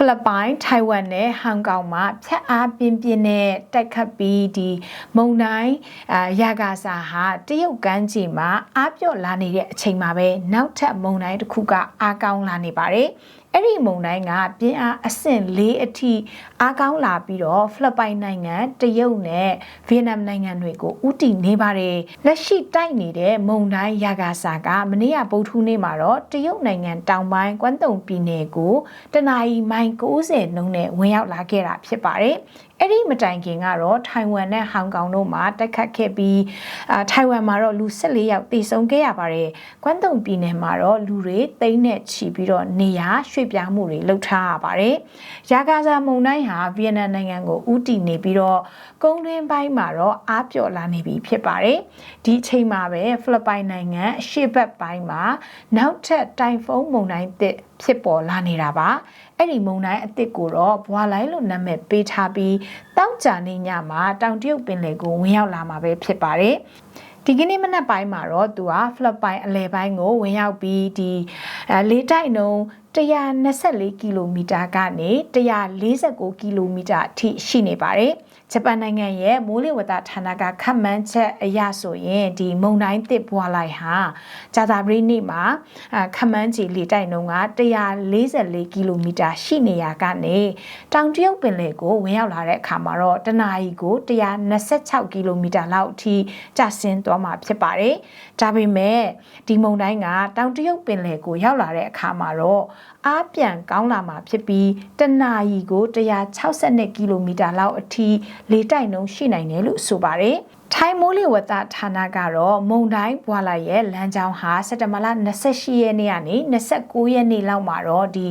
ဖိလစ်ပိုင်ထိုင်ဝမ်နဲ့ဟောင်ကောင်မှာဖြတ်အားပြင်းပြင်းနဲ့တိုက်ခတ်ပြီးဒီမုန်တိုင်းအာယာဂါဆာဟာတရုတ်ကမ်းခြေမှာအားပြော့လာနေတဲ့အချိန်မှာပဲနောက်ထပ်မုန်တိုင်းတစ်ခုကအားကောင်းလာနေပါတယ်အဲ့ဒီမုန်တိုင်းကပြင်းအားအဆင့်၄အထိအားကောင်းလာပြီးတော့ဖိလစ်ပိုင်နိုင်ငံတရုတ်နဲ့ဗီယက်နမ်နိုင်ငံတွေကိုဥတီနေပါတယ်လက်ရှိတိုက်နေတဲ့မုန်တိုင်းယာဂါဆာကမနေ့ကဗုဒ္ဓဟူးနေ့မှာတော့တရုတ်နိုင်ငံတောင်ပိုင်းကွမ်တုံပြည်နယ်ကိုတနအီမိုင်90နှုန်းနဲ့ဝင်ရောက်လာခဲ့တာဖြစ်ပါတယ်အဲ့ဒီမတိုင်ခင်ကတော့ထိုင်ဝမ်နဲ့ဟောင်ကောင်တို့မှာတိုက်ခတ်ခဲ့ပြီးအာထိုင်ဝမ်မှာတော့လူ14ယောက်သေဆုံးခဲ့ရပါတယ်။ကွမ်တုံပြည်နယ်မှာတော့လူတွေတိန်းနဲ့ချီပြီးတော့နေရာရွှေ့ပြောင်းမှုတွေလုပ်ထားရပါတယ်။ရာဂါဇာမုန်တိုင်းဟာဗီယက်နမ်နိုင်ငံကိုဥတီနေပြီးတော့ကုန်းတွင်းပိုင်းမှာတော့အားပြော့လာနေပြီဖြစ်ပါတယ်။ဒီအချိန်မှာပဲဖိလစ်ပိုင်နိုင်ငံအရှေ့ဘက်ပိုင်းမှာနောက်ထပ်တိုင်ဖုန်းမုန်တိုင်းသစ်ဖြစ်ပေါ်လာနေတာပါအဲ့ဒီမုန်တိုင်းအစ်စ်ကိုတော့ဘွာလိုင်းလို့နာမည်ပေးထားပြီးတောက်ကြနေညမှာတောင်တရုတ်ပင်လယ်ကိုဝင်ရောက်လာမှာပဲဖြစ်ပါတယ်ဒီကနေ့မနက်ပိုင်းမှာတော့သူကဖလစ်ပိုင်အလဲပိုင်းကိုဝင်ရောက်ပြီးဒီအဲလေးတိုက်နှုံ 124ကီလိုမီတာကနေ149ကီလိုမီတာအထိရှိနေပါတယ်။ဂျပန်နိုင်ငံရဲ့မိုးလေဝသဌာနကခန့်မှန်းချက်အရဆိုရင်ဒီမုန်တိုင်းတစ်ဘွာလိုက်ဟာဂျာတာပရိနေ့မှာခန့်မှန်းခြေလေတိုက်နှုန်းက144ကီလိုမီတာရှိနေရကနေတောင်တရုတ်ပင်လယ်ကိုဝင်ရောက်လာတဲ့အခါမှာတော့တနာရီကို126ကီလိုမီတာလောက်အထိကျဆင်းသွားမှာဖြစ်ပါတယ်။ဒါပေမဲ့ဒီမုန်တိုင်းကတောင်တရုတ်ပင်လယ်ကိုရောက်လာတဲ့အခါမှာတော့အားပြန်ကောင်းလာမှာဖြစ်ပြီးတနာရီကို162ကီလိုမီတာလောက်အထိလေတိုက်နှုန်းရှိနိုင်တယ်လို့ဆိုပါတယ်။ထိုင်းမိုးလေဝသဌာနကတော့မုန်တိုင်းဘွာလာရဲ့လမ်းကြောင်းဟာစက်တဘာလ28ရက်နေ့ကနေ29ရက်နေ့လောက်မှာတော့ဒီ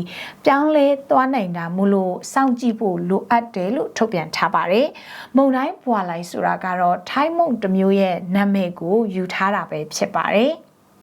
ပြောင်းလဲသွားနိုင်တာမို့လို့စောင့်ကြည့်ဖို့လိုအပ်တယ်လို့ထုတ်ပြန်ထားပါတယ်။မုန်တိုင်းဘွာလိုက်ဆိုတာကတော့ထိုင်းမုန်တစ်မျိုးရဲ့နာမည်ကိုယူထားတာပဲဖြစ်ပါတယ်။